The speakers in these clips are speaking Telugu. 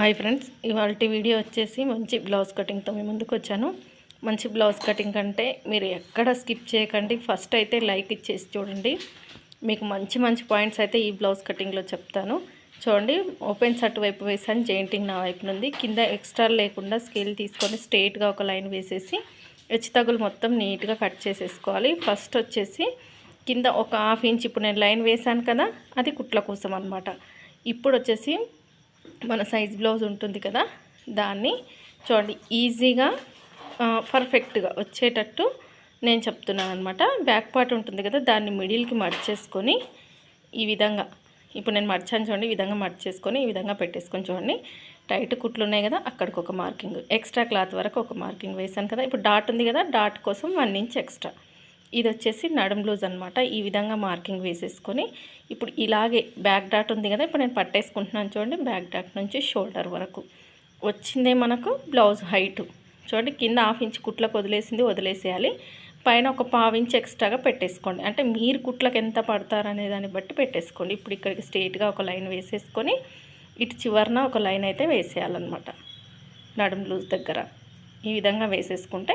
హాయ్ ఫ్రెండ్స్ ఇవాళ వీడియో వచ్చేసి మంచి బ్లౌజ్ కటింగ్తో మీ ముందుకు వచ్చాను. మంచి బ్లౌజ్ కటింగ్ అంటే మీరు ఎక్కడ స్కిప్ చేయకండి ఫస్ట్ అయితే లైక్ ఇచ్చేసి చూడండి. మీకు మంచి మంచి పాయింట్స్ అయితే ఈ బ్లౌజ్ కటింగ్లో చెప్తాను. చూడండి ఓపెన్ షర్ట్ వైపు వేసాను జెయింటింగ్ నా వైపు నుండి. కింద ఎక్స్ట్రా లేకుండా స్కేల్ తీసుకొని స్ట్రెయిట్గా ఒక లైన్ వేసేసి హెచ్చుతగులు మొత్తం నీట్గా కట్ చేసేసుకోవాలి. ఫస్ట్ వచ్చేసి కింద ఒక హాఫ్ ఇంచ్ ఇప్పుడు నేను లైన్ వేసాను కదా అది కుట్ల కోసం అనమాట ఇప్పుడు వచ్చేసి మన సైజ్ బ్లౌజ్ ఉంటుంది కదా దాన్ని చూడండి ఈజీగా పర్ఫెక్ట్గా వచ్చేటట్టు నేను చెప్తున్నాను అనమాట బ్యాక్ పార్ట్ ఉంటుంది కదా దాన్ని మిడిల్కి మర్చేసుకొని ఈ విధంగా ఇప్పుడు నేను మర్చాను చూడండి ఈ విధంగా మర్చేసుకొని ఈ విధంగా పెట్టేసుకొని చూడండి. టైట్ కుట్లు ఉన్నాయి కదా అక్కడికి ఒక మార్కింగ్ ఎక్స్ట్రా క్లాత్ వరకు ఒక మార్కింగ్ వేసాను కదా. ఇప్పుడు డాట్ ఉంది కదా డాట్ కోసం వన్ ఇంచ్ ఎక్స్ట్రా ఇది వచ్చేసి నడుం లూజ్ అనమాట ఈ విధంగా మార్కింగ్ వేసేసుకొని ఇప్పుడు ఇలాగే బ్యాక్ డాట్ ఉంది కదా ఇప్పుడు నేను పట్టేసుకుంటున్నాను చూడండి బ్యాక్ డాట్ నుంచి షోల్డర్ వరకు. వచ్చిందే మనకు బ్లౌజ్ హైటు. చూడండి కింద హాఫ్ ఇంచ్ కుట్లకు వదిలేసింది వదిలేసేయాలి. పైన ఒక పావు ఇంచ్ ఎక్స్ట్రాగా పెట్టేసుకోండి. అంటే మీరు కుట్లకు ఎంత పడతారనే దాన్ని బట్టి పెట్టేసుకోండి. ఇప్పుడు ఇక్కడికి స్ట్రేట్గా ఒక లైన్ వేసేసుకొని ఇటు చివరన ఒక లైన్ అయితే వేసేయాలన్నమాట. నడుం లూజ్ దగ్గర. ఈ విధంగా వేసేసుకుంటే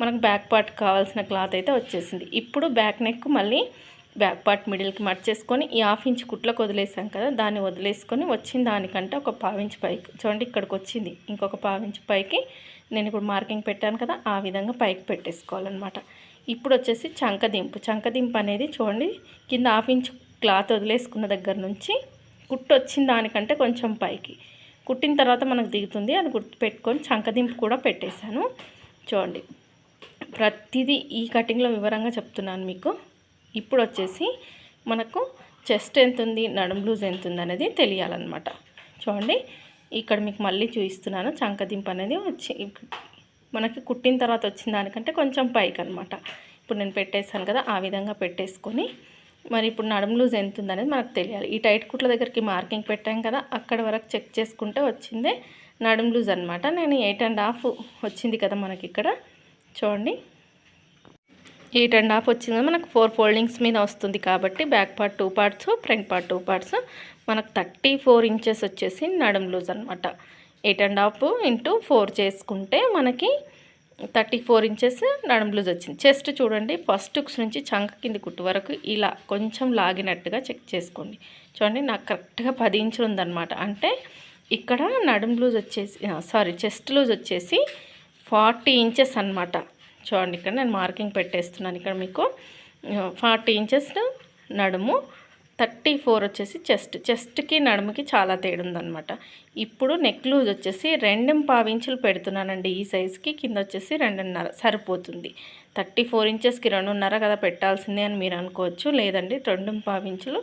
మనకు బ్యాక్ పార్ట్ కావాల్సిన క్లాత్ అయితే వచ్చేసింది. ఇప్పుడు బ్యాక్ నెక్ మళ్ళీ బ్యాక్ పార్ట్ మిడిల్కి మర్చేసుకొని ఈ హాఫ్ ఇంచ్ కుట్లకు వదిలేసాం కదా దాన్ని వదిలేసుకొని వచ్చిన దానికంటే ఒక పావించ్ పైకి చూడండి ఇక్కడికి వచ్చింది. ఇంకొక పావించ్ పైకి నేను ఇప్పుడు మార్కింగ్ పెట్టాను కదా ఆ విధంగా పైకి పెట్టేసుకోవాలన్నమాట. ఇప్పుడు వచ్చేసి చంకదింపు చంకదింపు అనేది చూడండి కింద హాఫ్ ఇంచ్ క్లాత్ వదిలేసుకున్న దగ్గర నుంచి కుట్టు వచ్చిన దానికంటే కొంచెం పైకి. కుట్టిన తర్వాత మనకు దిగుతుంది. అది గుర్తు పెట్టుకొని చంకదింపు కూడా పెట్టేశాను. చూడండి. ప్రతిదీ ఈ కటింగ్లో వివరంగా చెప్తున్నాను మీకు. ఇప్పుడు వచ్చేసి మనకు చెస్ట్ ఎంత ఉంది నడుం లూజ్ ఎంత ఉంది అనేది తెలియాలన్నమాట. చూడండి. ఇక్కడ మీకు మళ్ళీ చూపిస్తున్నాను. చంకదింపు అనేది వచ్చి మనకి కుట్టిన తర్వాత వచ్చిన దానికంటే కొంచెం పైకి అనమాట ఇప్పుడు నేను పెట్టేశాను కదా ఆ విధంగా పెట్టేసుకొని మరి ఇప్పుడు నడుం లూజ్ ఎంత ఉందనేది మనకు తెలియాలి. ఈ టైట్ కుట్ల దగ్గరికి మార్కింగ్ పెట్టాం కదా అక్కడ వరకు చెక్ చేసుకుంటే వచ్చిందే నడుం లూజ్ అనమాట నేను ఎయిట్ అండ్ హాఫ్ వచ్చింది కదా మనకి ఇక్కడ. చూడండి. ఎయిట్ అండ్ హాఫ్ వచ్చింది మనకు ఫోర్ ఫోల్డింగ్స్ మీద వస్తుంది కాబట్టి back part two parts front part two parts. మనకు థర్టీ ఫోర్ ఇంచెస్ వచ్చేసి నడుం లూజ్ అనమాట eight and half into four చేసుకుంటే మనకి థర్టీ ఫోర్ ఇంచెస్ నడుం లూజ్ వచ్చింది. చెస్ట్ చూడండి ఫస్ట్ హుక్స్ నుంచి చంక కింది కుట్టు వరకు ఇలా కొంచెం లాగినట్టుగా చెక్ చేసుకోండి. చూడండి నాకు కరెక్ట్గా పది ఇంచులు ఉందన్నమాట. అంటే ఇక్కడ నడుం లూజ్ వచ్చేసి సారీ చెస్ట్ లూజ్ వచ్చేసి ఫార్టీ ఇంచెస్ అన్నమాట. చూడండి ఇక్కడ నేను మార్కింగ్ పెట్టేస్తున్నాను. ఇక్కడ మీకు ఫార్టీ ఇంచెస్ నడుము థర్టీ ఫోర్ వచ్చేసి చెస్ట్. చెస్ట్కి నడుముకి చాలా తేడా ఉందనమాట ఇప్పుడు నెక్ లూజ్ వచ్చేసి రెండు ఇంచులు పెడుతున్నానండి ఈ సైజుకి. కింద వచ్చేసి రెండున్నర సరిపోతుంది. థర్టీ ఫోర్ ఇంచెస్కి రెండున్నర కదా పెట్టాల్సిందే అని మీరు అనుకోవచ్చు. లేదండి రెండు ఇంచులు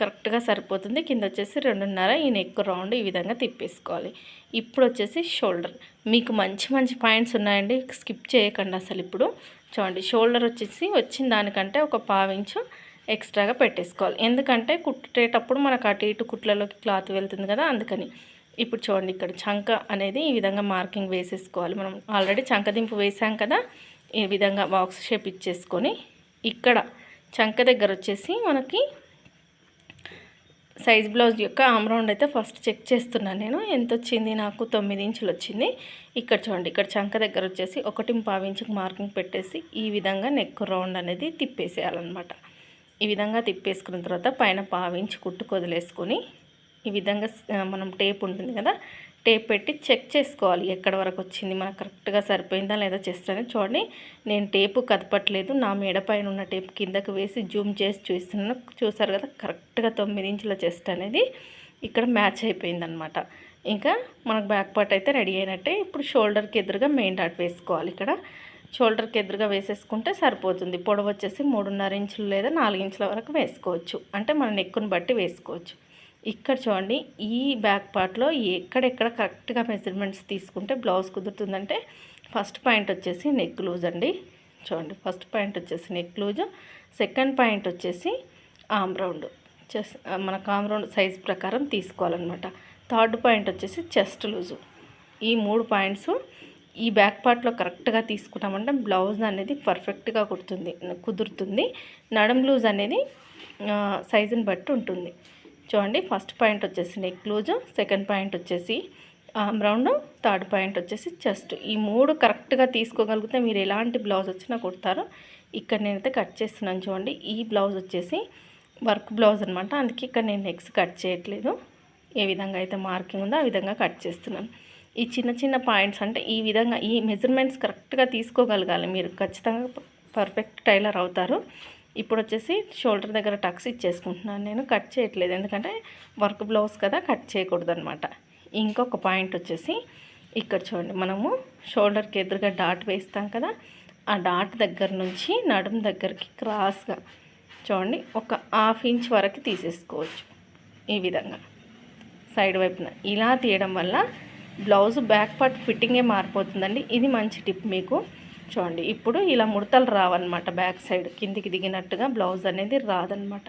కరెక్ట్గా సరిపోతుంది. కింద వచ్చేసి రెండున్నర ఈ నెక్ రౌండ్ ఈ విధంగా తిప్పేసుకోవాలి. ఇప్పుడు వచ్చేసి షోల్డర్. మీకు మంచి మంచి పాయింట్స్ ఉన్నాయండి. స్కిప్ చేయకండి అసలు ఇప్పుడు. చూడండి షోల్డర్ వచ్చేసి వచ్చిన దానికంటే ఒక పావించు ఎక్స్ట్రాగా పెట్టేసుకోవాలి. ఎందుకంటే కుట్టేటప్పుడు మనకు అటు ఇటు కుట్లలోకి క్లాత్ వెళ్తుంది కదా అందుకని. ఇప్పుడు చూడండి ఇక్కడ చంక అనేది ఈ విధంగా మార్కింగ్ వేసేసుకోవాలి. మనం ఆల్రెడీ చంకదింపు వేసాం కదా ఈ విధంగా బాక్స్ షేప్ ఇచ్చేసుకొని ఇక్కడ చంక దగ్గర వచ్చేసి మనకి సైజ్ బ్లౌజ్ యొక్క ఆమ్ రౌండ్ అయితే ఫస్ట్ చెక్ చేస్తున్నాను నేను. ఎంత వచ్చింది నాకు? తొమ్మిది ఇంచులు వచ్చింది. ఇక్కడ చూడండి ఇక్కడ చంక దగ్గర వచ్చేసి ఒకటి పావు ఇంచుకు మార్కింగ్ పెట్టేసి ఈ విధంగా నెక్ రౌండ్ అనేది తిప్పేసేయాలన్నమాట. ఈ విధంగా తిప్పేసుకున్న తర్వాత పైన పావించి కుట్టుకు వదిలేసుకొని ఈ విధంగా మనం టేప్ ఉంటుంది కదా టేప్ పెట్టి చెక్ చేసుకోవాలి ఎక్కడ వరకు వచ్చింది. మనకు కరెక్ట్గా సరిపోయిందా లేదా చెస్ట్ అనేది చూడండి. నేను టేపు కదపట్లేదు. నా మెడ పైన ఉన్న టేప్ కిందకు వేసి జూమ్ చేసి చూస్తున్నాను. చూసారు కదా కరెక్ట్గా తొమ్మిది ఇంచుల చెస్ట్ అనేది ఇక్కడ మ్యాచ్ అయిపోయిందనమాట ఇంకా మనకు బ్యాక్ పార్ట్ అయితే రెడీ అయినట్టే. ఇప్పుడు షోల్డర్కి ఎదురుగా మెయిన్ డాట్ వేసుకోవాలి ఇక్కడ. షోల్డర్కి ఎదురుగా వేసేసుకుంటే సరిపోతుంది. పొడవు వచ్చేసి మూడున్నర ఇంచులు లేదా నాలుగు ఇంచుల వరకు వేసుకోవచ్చు. అంటే మన నెక్కును బట్టి వేసుకోవచ్చు. ఇక్కడ చూడండి ఈ బ్యాక్ పార్ట్లో ఎక్కడెక్కడ కరెక్ట్గా మెజర్మెంట్స్ తీసుకుంటే బ్లౌజ్ కుదురుతుందంటే ఫస్ట్ పాయింట్ వచ్చేసి నెక్ లూజ్ అండి. చూడండి ఫస్ట్ పాయింట్ వచ్చేసి నెక్ లూజ్ సెకండ్ పాయింట్ వచ్చేసి ఆమ్ రౌండ్. చెస్ మనకు ఆమ్ రౌండ్ సైజ్ ప్రకారం తీసుకోవాలన్నమాట. థర్డ్ పాయింట్ వచ్చేసి చెస్ట్ లూజు. ఈ మూడు పాయింట్స్ ఈ బ్యాక్ పార్ట్లో కరెక్ట్గా తీసుకున్నామంటే బ్లౌజ్ అనేది పర్ఫెక్ట్గా కుడుతుంది కుదురుతుంది. నడం లూజ్ అనేది సైజుని బట్టి ఉంటుంది. చూడండి ఫస్ట్ పాయింట్ వచ్చేసి నెక్ లూజ్ సెకండ్ పాయింట్ వచ్చేసి ఆమ్ రౌండ్ థర్డ్ పాయింట్ వచ్చేసి చెస్ట్. ఈ మూడు కరెక్ట్గా తీసుకోగలిగితే మీరు ఎలాంటి బ్లౌజ్ వచ్చినా కుడతారు. ఇక్కడ నేనైతే కట్ చేస్తున్నాను చూడండి ఈ బ్లౌజ్ వచ్చేసి వర్క్ బ్లౌజ్ అనమాట అందుకే ఇక్కడ నేను నెక్స్ట్ కట్ చేయట్లేదు. ఏ విధంగా అయితే మార్కింగ్ ఉందో ఆ విధంగా కట్ చేస్తున్నాను. ఈ చిన్న చిన్న పాయింట్స్ అంటే ఈ విధంగా ఈ మెజర్మెంట్స్ కరెక్ట్గా తీసుకోగలగాలి. మీరు ఖచ్చితంగా పర్ఫెక్ట్ టైలర్ అవుతారు. ఇప్పుడు వచ్చేసి షోల్డర్ దగ్గర టక్స్ ఇచ్చేసుకుంటున్నాను నేను. కట్ చేయట్లేదు. ఎందుకంటే వర్క్ బ్లౌజ్ కదా కట్ చేయకూడదు అనమాట ఇంకొక పాయింట్ వచ్చేసి ఇక్కడ చూడండి. మనము షోల్డర్కి ఎదురుగా డాట్ వేస్తాం కదా ఆ డాట్ దగ్గర నుంచి నడుము దగ్గరికి క్రాస్గా చూడండి ఒక హాఫ్ ఇంచ్ వరకు తీసేసుకోవచ్చు. ఈ విధంగా. సైడ్ వైపున. ఇలా తీయడం వల్ల బ్లౌజ్ బ్యాక్ పార్ట్ ఫిట్టింగే మారిపోతుందండి. ఇది మంచి టిప్ మీకు. చూడండి ఇప్పుడు ఇలా ముడతలు రావన్నమాట బ్యాక్ సైడ్. కిందికి దిగినట్టుగా బ్లౌజ్ అనేది రాదనమాట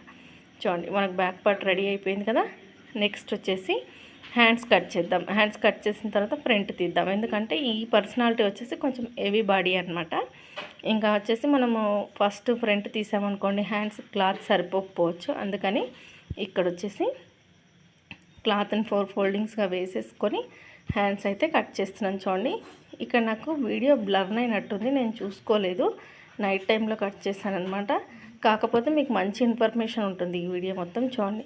చూడండి మనకు బ్యాక్ పార్ట్ రెడీ అయిపోయింది కదా. నెక్స్ట్ వచ్చేసి హ్యాండ్స్ కట్ చేద్దాం. హ్యాండ్స్ కట్ చేసిన తర్వాత ఫ్రంట్ తీద్దాం. ఎందుకంటే ఈ పర్సనాలిటీ వచ్చేసి కొంచెం హెవీ బాడీ అనమాట ఇంకా వచ్చేసి మనము ఫస్ట్ ఫ్రంట్ తీసామనుకోండి హ్యాండ్స్ క్లాత్ సరిపోకపోవచ్చు. అందుకని ఇక్కడ వచ్చేసి క్లాత్ని ఫోర్ ఫోల్డింగ్స్గా వేసేసుకొని హ్యాండ్స్ అయితే కట్ చేస్తున్నాను చూడండి. ఇక్కడ నాకు వీడియో బ్లర్ అయినట్టుంది నేను చూసుకోలేదు. నైట్ టైంలో కట్ చేశాను అనమాట కాకపోతే మీకు మంచి ఇన్ఫర్మేషన్ ఉంటుంది ఈ వీడియో మొత్తం చూడండి.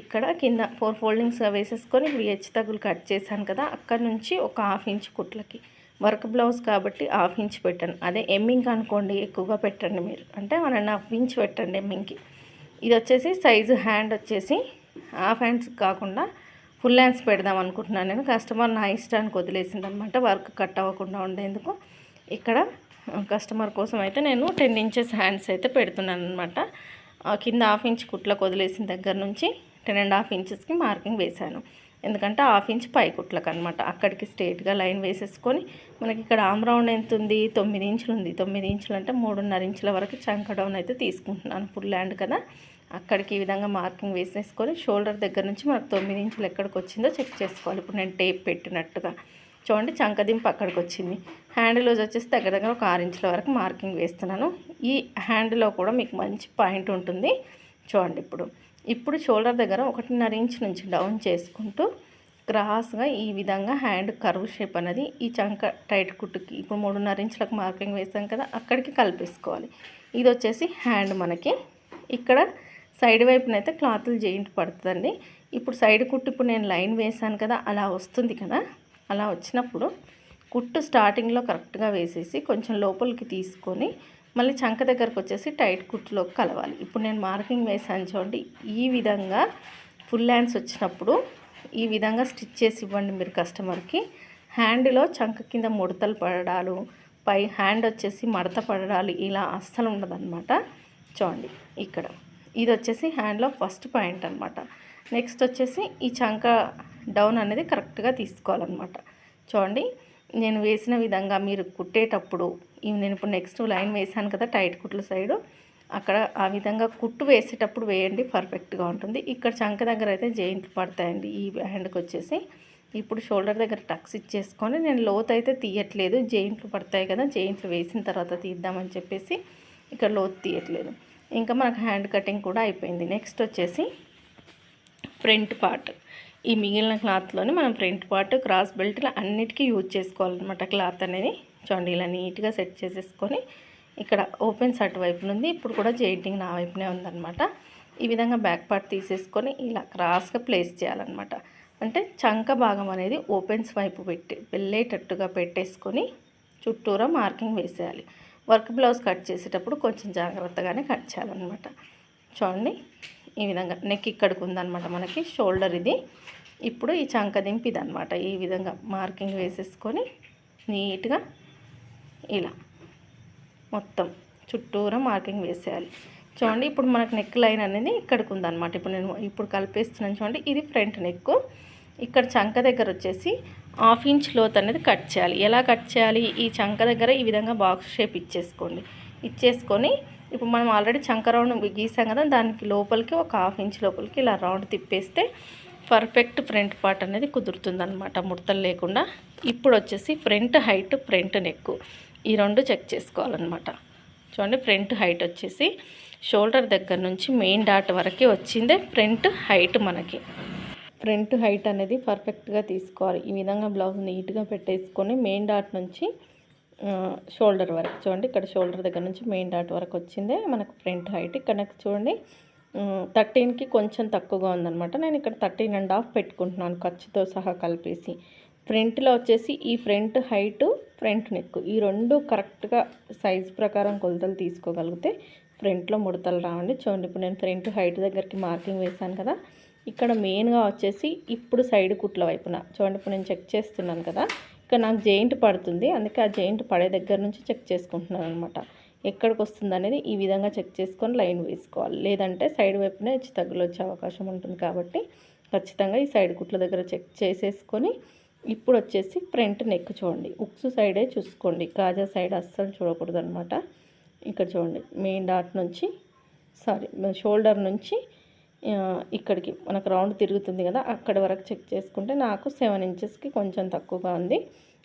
ఇక్కడ కింద ఫోర్ ఫోల్డింగ్స్గా వేసేసుకొని విహెచ్ హెచ్ తగులు కట్ చేశాను కదా అక్కడ నుంచి ఒక హాఫ్ ఇంచ్ కుట్లకి. వర్క్ బ్లౌజ్ కాబట్టి హాఫ్ ఇంచ్ పెట్టాను. అదే ఎమ్మింగ్ అనుకోండి ఎక్కువగా పెట్టండి మీరు. అంటే వన్ అండ్ హాఫ్ ఇంచ్ పెట్టండి ఎమ్మింగ్కి ఇది వచ్చేసి సైజు హ్యాండ్ వచ్చేసి హాఫ్ హ్యాండ్స్ కాకుండా ఫుల్ హ్యాండ్స్ పెడదాం అనుకుంటున్నాను నేను. కస్టమర్ నా ఇష్టానికి వదిలేసింది అనమాట వర్క్ కట్ అవ్వకుండా ఉండేందుకు ఇక్కడ కస్టమర్ కోసం అయితే నేను టెన్ ఇంచెస్ హ్యాండ్స్ అయితే పెడుతున్నాను అనమాట కింద హాఫ్ ఇంచ్ కుట్లకు వదిలేసిన దగ్గర నుంచి టెన్ అండ్ హాఫ్ ఇంచెస్కి మార్కింగ్ వేశాను. ఎందుకంటే హాఫ్ ఇంచ్ పై కుట్లకు అనమాట అక్కడికి స్ట్రేట్గా లైన్ వేసేసుకొని మనకి ఇక్కడ ఆమ్ రౌండ్ ఎంత ఉంది? తొమ్మిది ఇంచులు ఉంది. తొమ్మిది ఇంచులు అంటే మూడున్నర ఇంచుల వరకు చంక డౌన్ అయితే తీసుకుంటున్నాను ఫుల్ ల్యాండ్ కదా. అక్కడికి ఈ విధంగా మార్కింగ్ వేసేసుకొని షోల్డర్ దగ్గర నుంచి మనకు తొమ్మిది ఇంచులు ఎక్కడికి వచ్చిందో చెక్ చేసుకోవాలి. ఇప్పుడు నేను టేప్ పెట్టినట్టుగా. చూడండి చంకదింపు అక్కడికి వచ్చింది. హ్యాండ్ లూజ్ వచ్చేసి దగ్గర దగ్గర ఒక ఆరు ఇంచుల వరకు మార్కింగ్ వేస్తున్నాను. ఈ హ్యాండ్లో కూడా మీకు మంచి పాయింట్ ఉంటుంది. చూడండి ఇప్పుడు. ఇప్పుడు షోల్డర్ దగ్గర ఒకటిన్నర ఇంచ్ నుంచి డౌన్ చేసుకుంటూ క్రాస్గా ఈ విధంగా హ్యాండ్ కర్వ్ షేప్ అనేది ఈ చంక టైట్ కుట్టుకి ఇప్పుడు మూడున్నర ఇంచులకు మార్కింగ్ వేసాం కదా అక్కడికి కలిపేసుకోవాలి. ఇది వచ్చేసి హ్యాండ్ మనకి. ఇక్కడ సైడ్ వైపునైతే క్లాతులు జాయింట్ పడుతుందండి. ఇప్పుడు సైడ్ కుట్టు ఇప్పుడు నేను లైన్ వేసాను కదా అలా వస్తుంది కదా. అలా వచ్చినప్పుడు కుట్టు స్టార్టింగ్లో కరెక్ట్గా వేసేసి కొంచెం లోపలికి తీసుకొని మళ్ళీ చంక దగ్గరకు వచ్చేసి టైట్ కుట్టులోకి కలవాలి. ఇప్పుడు నేను మార్కింగ్ వేసాను చూడండి ఈ విధంగా ఫుల్ హ్యాండ్స్ వచ్చినప్పుడు ఈ విధంగా స్టిచ్ చేసి ఇవ్వండి మీరు కస్టమర్కి. హ్యాండ్లో చంక కింద ముడతలు పడడాలు పై హ్యాండ్ వచ్చేసి మడత పడడాలు ఇలా అస్సలు ఉండదన్నమాట. చూడండి ఇక్కడ. ఇది వచ్చేసి హ్యాండ్లో ఫస్ట్ పాయింట్ అనమాట నెక్స్ట్ వచ్చేసి ఈ చంక డౌన్ అనేది కరెక్ట్గా తీసుకోవాలన్నమాట. చూడండి నేను వేసిన విధంగా మీరు కుట్టేటప్పుడు నేను ఇప్పుడు నెక్స్ట్ లైన్ వేసాను కదా టైట్ కుట్ల సైడు అక్కడ ఆ విధంగా కుట్టు వేసేటప్పుడు వేయండి పర్ఫెక్ట్గా ఉంటుంది. ఇక్కడ చంక దగ్గర అయితే జెయింట్లు పడతాయండి ఈ హ్యాండ్కి వచ్చేసి. ఇప్పుడు షోల్డర్ దగ్గర టక్స్ ఇచ్చేసుకొని నేను లోతు అయితే తీయట్లేదు జెయింట్లు పడతాయి కదా జెయింట్లు వేసిన తర్వాత తీద్దామని చెప్పేసి ఇక్కడ లోతు తీయట్లేదు. ఇంకా మనకు హ్యాండ్ కటింగ్ కూడా అయిపోయింది. నెక్స్ట్ వచ్చేసి ఫ్రంట్ పార్ట్. ఈ మిగిలిన క్లాత్లోనే మనం ఫ్రంట్ పార్ట్ క్రాస్ బెల్ట్లు అన్నిటికీ యూజ్ చేసుకోవాలన్నమాట క్లాత్ అనేది. చూడండి ఇలా నీట్గా సెట్ చేసేసుకొని ఇక్కడ ఓపెన్ సర్ట్ వైపు నుండి ఇప్పుడు కూడా జెయింటింగ్ నా వైపునే ఉందన్నమాట. ఈ విధంగా బ్యాక్ పార్ట్ తీసేసుకొని ఇలా క్రాస్గా ప్లేస్ చేయాలన్నమాట. అంటే చంక భాగం అనేది ఓపెన్స్ వైపు పెట్టి వెళ్ళేటట్టుగా పెట్టేసుకొని చుట్టూరా మార్కింగ్ వేసేయాలి. వర్క్ బ్లౌజ్ కట్ చేసేటప్పుడు కొంచెం జాగ్రత్తగానే కట్ చేయాలన్నమాట. చూడండి ఈ విధంగా నెక్ ఇక్కడికి ఉందన్నమాట మనకి షోల్డర్ ఇది. ఇప్పుడు ఈ చంక దింపి ఇదనమాట ఈ విధంగా మార్కింగ్ వేసేసుకొని నీట్గా ఇలా మొత్తం చుట్టూరా మార్కింగ్ వేసేయాలి. చూడండి ఇప్పుడు మనకు నెక్ లైన్ అనేది ఇక్కడికి ఉందన్నమాట. ఇప్పుడు నేను ఇప్పుడు కలిపేస్తున్నాను చూడండి ఇది ఫ్రంట్ నెక్ ఇక్కడ చంక దగ్గర వచ్చేసి హాఫ్ ఇంచ్ లోత్ అనేది కట్ చేయాలి. ఎలా కట్ చేయాలి? ఈ చంక దగ్గర ఈ విధంగా బాక్స్ షేప్ ఇచ్చేసుకోండి. ఇచ్చేసుకొని ఇప్పుడు మనం ఆల్రెడీ చంక రౌండ్ గీసాం కదా దానికి లోపలికి ఒక హాఫ్ ఇంచ్ లోపలికి ఇలా రౌండ్ తిప్పేస్తే పర్ఫెక్ట్ ఫ్రంట్ పార్ట్ అనేది కుదురుతుంది అనమాట ముడతలు లేకుండా. ఇప్పుడు వచ్చేసి ఫ్రంట్ హైట్ ఫ్రంట్ నెక్ ఈ రెండు చెక్ చేసుకోవాలన్నమాట. చూడండి ఫ్రంట్ హైట్ వచ్చేసి షోల్డర్ దగ్గర నుంచి మెయిన్ డాట్ వరకే వచ్చిందే ఫ్రంట్ హైట్ మనకి. ఫ్రంట్ హైట్ అనేది పర్ఫెక్ట్గా తీసుకోవాలి. ఈ విధంగా బ్లౌజ్ నీట్గా పెట్టేసుకొని మెయిన్ డాట్ నుంచి షోల్డర్ వరకు చూడండి. ఇక్కడ షోల్డర్ దగ్గర నుంచి మెయిన్ డాట్ వరకు వచ్చిందే మనకు ఫ్రంట్ హైట్. ఇక్కడ చూడండి థర్టీన్కి కొంచెం తక్కువగా ఉందన్నమాట. నేను ఇక్కడ థర్టీన్ అండ్ హాఫ్ పెట్టుకుంటున్నాను ఖర్చుతో సహా కలిపేసి. ఫ్రంట్లో వచ్చేసి ఈ ఫ్రంట్ హైట్ ఫ్రంట్ నెక్ ఈ రెండు కరెక్ట్గా సైజ్ ప్రకారం కొలతలు తీసుకోగలిగితే ఫ్రంట్లో ముడతలు రావండి. చూడండి ఇప్పుడు నేను ఫ్రంట్ హైట్ దగ్గరికి మార్కింగ్ వేశాను కదా. ఇక్కడ మెయిన్గా వచ్చేసి ఇప్పుడు సైడ్ కుట్ల వైపున. చూడండి ఇప్పుడు నేను చెక్ చేస్తున్నాను కదా. ఇక్కడ నాకు జెయింట్ పడుతుంది. అందుకే ఆ జెయింట్ పడే దగ్గర నుంచి చెక్ చేసుకుంటున్నాను అనమాట ఎక్కడికి వస్తుంది అనేది ఈ విధంగా చెక్ చేసుకొని లైన్ వేసుకోవాలి. లేదంటే సైడ్ వైపునే హెచ్చు తగ్గులు వచ్చే అవకాశం ఉంటుంది కాబట్టి ఖచ్చితంగా ఈ సైడ్ కుట్ల దగ్గర చెక్ చేసేసుకొని ఇప్పుడు వచ్చేసి ఫ్రంట్ నెక్ చూడండి. ఉక్స్ సైడే చూసుకోండి. కాజా సైడ్ అస్సలు చూడకూడదు అనమాట ఇక్కడ చూడండి మెయిన్ డాట్ నుంచి సారీ షోల్డర్ నుంచి ఇక్కడికి మనకు రౌండ్ తిరుగుతుంది కదా అక్కడి వరకు చెక్ చేసుకుంటే నాకు సెవెన్ ఇంచెస్కి కొంచెం తక్కువగా ఉంది.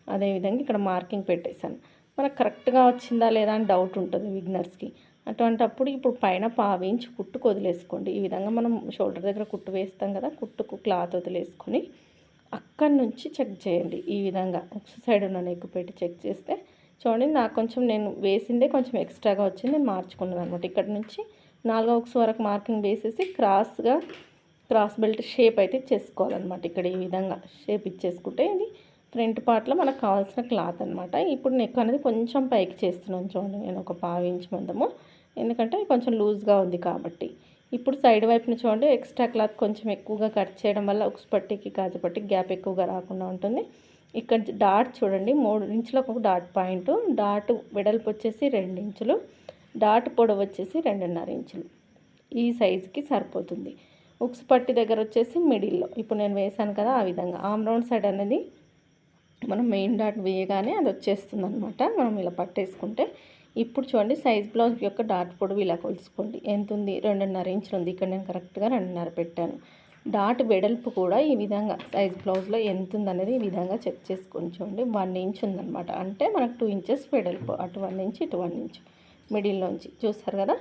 అదేవిధంగా ఇక్కడ మార్కింగ్ పెట్టేశాను. మనకు కరెక్ట్గా వచ్చిందా లేదా అని డౌట్ ఉంటుంది విగ్నర్స్కి అటువంటప్పుడు ఇప్పుడు పైన పావించి కుట్టు వదిలేసుకోండి. ఈ విధంగా మనం షోల్డర్ దగ్గర కుట్టు వేస్తాం కదా కుట్టుకు క్లాత్ వదిలేసుకొని అక్కడి నుంచి చెక్ చేయండి. ఈ విధంగా ఒక సైడ్ ఉన్న నెక్ పెట్టి చెక్ చేస్తే చూడండి నాకు కొంచెం నేను వేసిందే కొంచెం ఎక్స్ట్రాగా వచ్చింది నేను మార్చుకున్నాను అనమాట. ఇక్కడ నుంచి నాలుగో ఉక్స్ వరకు మార్కింగ్ వేసేసి క్రాస్గా క్రాస్ బెల్ట్ షేప్ అయితే చేసుకోవాలన్నమాట. ఇక్కడ ఈ విధంగా షేప్ ఇచ్చేసుకుంటే ఇది ఫ్రంట్ పార్ట్లో మనకు కావాల్సిన క్లాత్ అనమాట ఇప్పుడు నెక్ అనేది కొంచెం పైకి చేస్తున్నాను చూడండి నేను ఒక పావు మందము. ఎందుకంటే కొంచెం లూజ్గా ఉంది కాబట్టి. ఇప్పుడు సైడ్ వైపున చూడండి ఎక్స్ట్రా క్లాత్ కొంచెం ఎక్కువగా కట్ చేయడం వల్ల ఉక్స్ పట్టికి కాజు పట్టికి గ్యాప్ ఎక్కువగా రాకుండా ఉంటుంది. ఇక్కడ డాట్ చూడండి మూడు ఇంచులకు ఒక డాట్ పాయింట్. డాట్ వెడల్పు వచ్చేసి రెండు ఇంచులు. డాట్ పొడవు వచ్చేసి రెండున్నర ఇంచులు. ఈ సైజుకి సరిపోతుంది. ఉక్స్ పట్టి దగ్గర వచ్చేసి మిడిల్లో. ఇప్పుడు నేను వేసాను కదా ఆ విధంగా. ఆమ్ రౌండ్ సైడ్ అనేది మనం మెయిన్ డాట్ వేయగానే అది వచ్చేస్తుంది అనమాట మనం ఇలా పట్టేసుకుంటే ఇప్పుడు చూడండి సైజ్ బ్లౌజ్ యొక్క డాట్ పొడవు ఇలా కొలుసుకోండి. ఎంత ఉంది? రెండున్నర ఇంచులు ఉంది. ఇక్కడ నేను కరెక్ట్గా రెండున్నర పెట్టాను. డాట్ వెడల్పు కూడా ఈ విధంగా సైజ్ బ్లౌజ్లో ఎంత ఉందనేది ఈ విధంగా చెక్ చేసుకొని చూడండి. వన్ ఇంచ్ ఉందన్నమాట. అంటే మనకు టూ ఇంచెస్ వెడల్పు. అటు వన్ ఇంచ్ ఇటు వన్ ఇంచ్. మిడిల్లోంచి చూస్తారు కదా?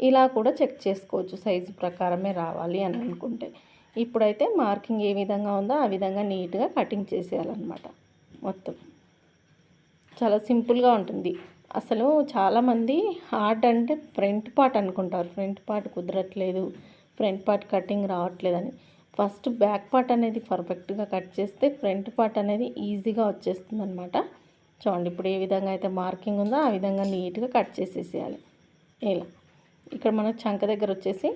ఇలా కూడా చెక్ చేసుకోవచ్చు సైజు ప్రకారమే రావాలి అని అనుకుంటే. ఇప్పుడైతే మార్కింగ్ ఏ విధంగా ఉందో ఆ విధంగా నీట్గా కటింగ్ చేసేయాలన్నమాట మొత్తం. చాలా సింపుల్గా ఉంటుంది. అసలు చాలామంది హార్డ్ అంటే ఫ్రంట్ పార్ట్ అనుకుంటారు. ఫ్రంట్ పార్ట్ కుదరట్లేదు ఫ్రంట్ పార్ట్ కటింగ్ రావట్లేదని. ఫస్ట్ బ్యాక్ పార్ట్ అనేది పర్ఫెక్ట్గా కట్ చేస్తే ఫ్రంట్ పార్ట్ అనేది ఈజీగా వచ్చేస్తుంది అనమాట చూడండి ఇప్పుడు ఏ విధంగా అయితే మార్కింగ్ ఉందో ఆ విధంగా నీట్గా కట్ చేసేసేయాలి. ఇలా. ఇక్కడ మన చంక దగ్గర వచ్చేసి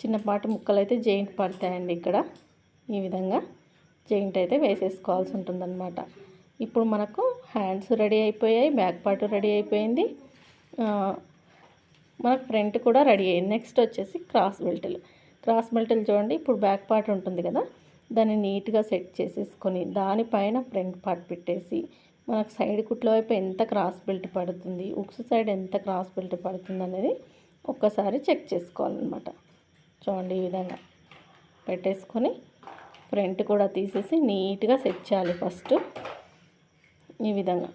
చిన్నపాటి ముక్కలు అయితే జెయింట్ పడతాయండి ఇక్కడ. ఈ విధంగా జెయింట్ అయితే వేసేసుకోవాల్సి ఉంటుందన్నమాట. ఇప్పుడు మనకు హ్యాండ్స్ రెడీ అయిపోయాయి బ్యాక్ పార్ట్ రెడీ అయిపోయింది. మనకు ఫ్రంట్ కూడా రెడీ అయ్యింది. నెక్స్ట్ వచ్చేసి క్రాస్ బెల్ట్లు. క్రాస్ బెల్ట్లు చూడండి ఇప్పుడు బ్యాక్ పార్ట్ ఉంటుంది కదా దాన్ని నీట్గా సెట్ చేసేసుకొని దానిపైన ఫ్రంట్ పార్ట్ పెట్టేసి మనకు సైడ్ కుట్ల వైపు ఎంత క్రాస్ బెల్ట్ పడుతుంది ఉక్స్ సైడ్ ఎంత క్రాస్ బెల్ట్ పడుతుంది అనేది ఒక్కసారి చెక్ చేసుకోవాలన్నమాట. చూడండి ఈ విధంగా పెట్టేసుకొని ఫ్రంట్ కూడా తీసేసి నీట్గా సెట్ చేయాలి ఫస్ట్. ఈ విధంగా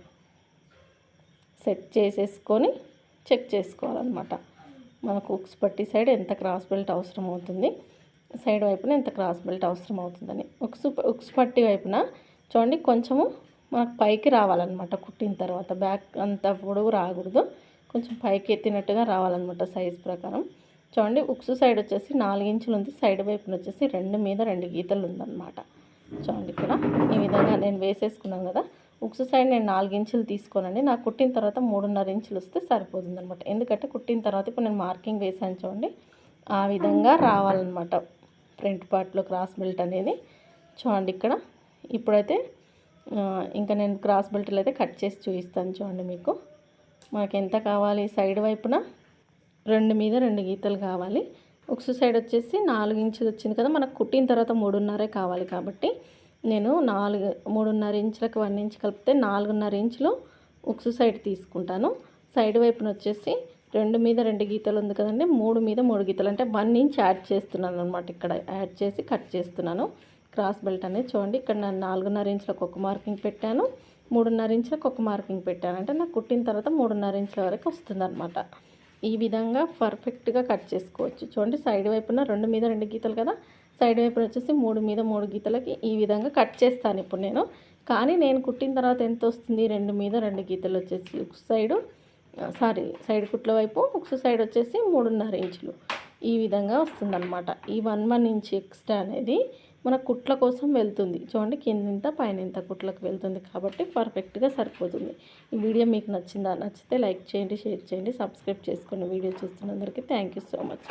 సెట్ చేసేసుకొని చెక్ చేసుకోవాలన్నమాట. మనకు ఉక్స్ పట్టి సైడ్ ఎంత క్రాస్ బెల్ట్ అవసరం అవుతుంది సైడ్ వైపున ఎంత క్రాస్ బెల్ట్ అవసరం అవుతుందని. ఉక్స్ ఉక్స్ పట్టి వైపున చూడండి కొంచెము మనకు పైకి రావాలన్నమాట కుట్టిన తర్వాత. బ్యాక్ అంత పొడవు రాకూడదు. కొంచెం పైకి ఎత్తినట్టుగా రావాలన్నమాట సైజ్ ప్రకారం. చూడండి ఉక్స్ సైడ్ వచ్చేసి నాలుగు ఇంచులు ఉంది. సైడ్ వైపున వచ్చేసి రెండు మీద రెండు గీతలు ఉందన్నమాట. చూడండి ఇక్కడ. ఈ విధంగా నేను వేసేసుకున్నాను కదా. ఉక్స్ సైడ్ నేను నాలుగు ఇంచులు తీసుకోనండి. నాకు కుట్టిన తర్వాత మూడున్నర ఇంచులు వస్తే సరిపోతుంది అనమాట ఎందుకంటే కుట్టిన తర్వాత ఇప్పుడు నేను మార్కింగ్ వేసాను చూడండి. ఆ విధంగా రావాలన్నమాట. ఫ్రంట్ పార్ట్లో క్రాస్ బెల్ట్ అనేది. చూడండి ఇక్కడ. ఇప్పుడైతే ఇంకా నేను క్రాస్ బెల్ట్లు అయితే కట్ చేసి చూపిస్తాను చూడండి మీకు. మనకి ఎంత కావాలి? సైడ్ వైపున రెండు మీద రెండు గీతలు కావాలి. ఉక్స్ సైడ్ వచ్చేసి నాలుగు ఇంచులు వచ్చింది కదా మనకు కుట్టిన తర్వాత మూడున్నరే కావాలి కాబట్టి నేను నాలుగు మూడున్నర ఇంచులకు వన్ ఇంచ్ కలిపితే నాలుగున్నర ఇంచులు ఉక్సు సైడ్ తీసుకుంటాను. సైడ్ వైపున వచ్చేసి రెండు మీద రెండు గీతలు ఉంది కదండి మూడు మీద మూడు గీతలు. అంటే వన్ ఇంచ్ యాడ్ చేస్తున్నాను అనమాట ఇక్కడ యాడ్ చేసి కట్ చేస్తున్నాను. క్రాస్ బెల్ట్ అనేది చూడండి. ఇక్కడ నేను నాలుగున్నర ఇంచులకు ఒక మార్కింగ్ పెట్టాను. మూడున్నర ఇంచులకు ఒక మార్కింగ్ పెట్టాను. అంటే నాకు కుట్టిన తర్వాత మూడున్నర ఇంచుల వరకు వస్తుందన్నమాట. ఈ విధంగా పర్ఫెక్ట్గా కట్ చేసుకోవచ్చు. చూడండి సైడ్ వైపున రెండు మీద రెండు గీతలు కదా? సైడ్ వైపున వచ్చేసి మూడు మీద మూడు గీతలకి ఈ విధంగా కట్ చేస్తాను ఇప్పుడు నేను. కానీ నేను కుట్టిన తర్వాత ఎంత వస్తుంది? రెండు మీద రెండు గీతలు వచ్చేసి ఒక సైడు సారీ సైడ్ కుట్ల వైపు ఒక సైడ్ వచ్చేసి మూడున్నర ఇంచులు. ఈ విధంగా వస్తుందన్నమాట. ఈ వన్ వన్ ఇంచ్ ఎక్స్ట్రా అనేది మన కుట్ల కోసం వెళ్తుంది. చూడండి కిందింత పైన ఇంత కుట్లకు వెళ్తుంది కాబట్టి పర్ఫెక్ట్గా సరిపోతుంది. ఈ వీడియో మీకు నచ్చిందా? నచ్చితే లైక్ చేయండి షేర్ చేయండి సబ్స్క్రైబ్ చేసుకోండి. వీడియో చూస్తున్నందరికీ థ్యాంక్ యూ సో మచ్.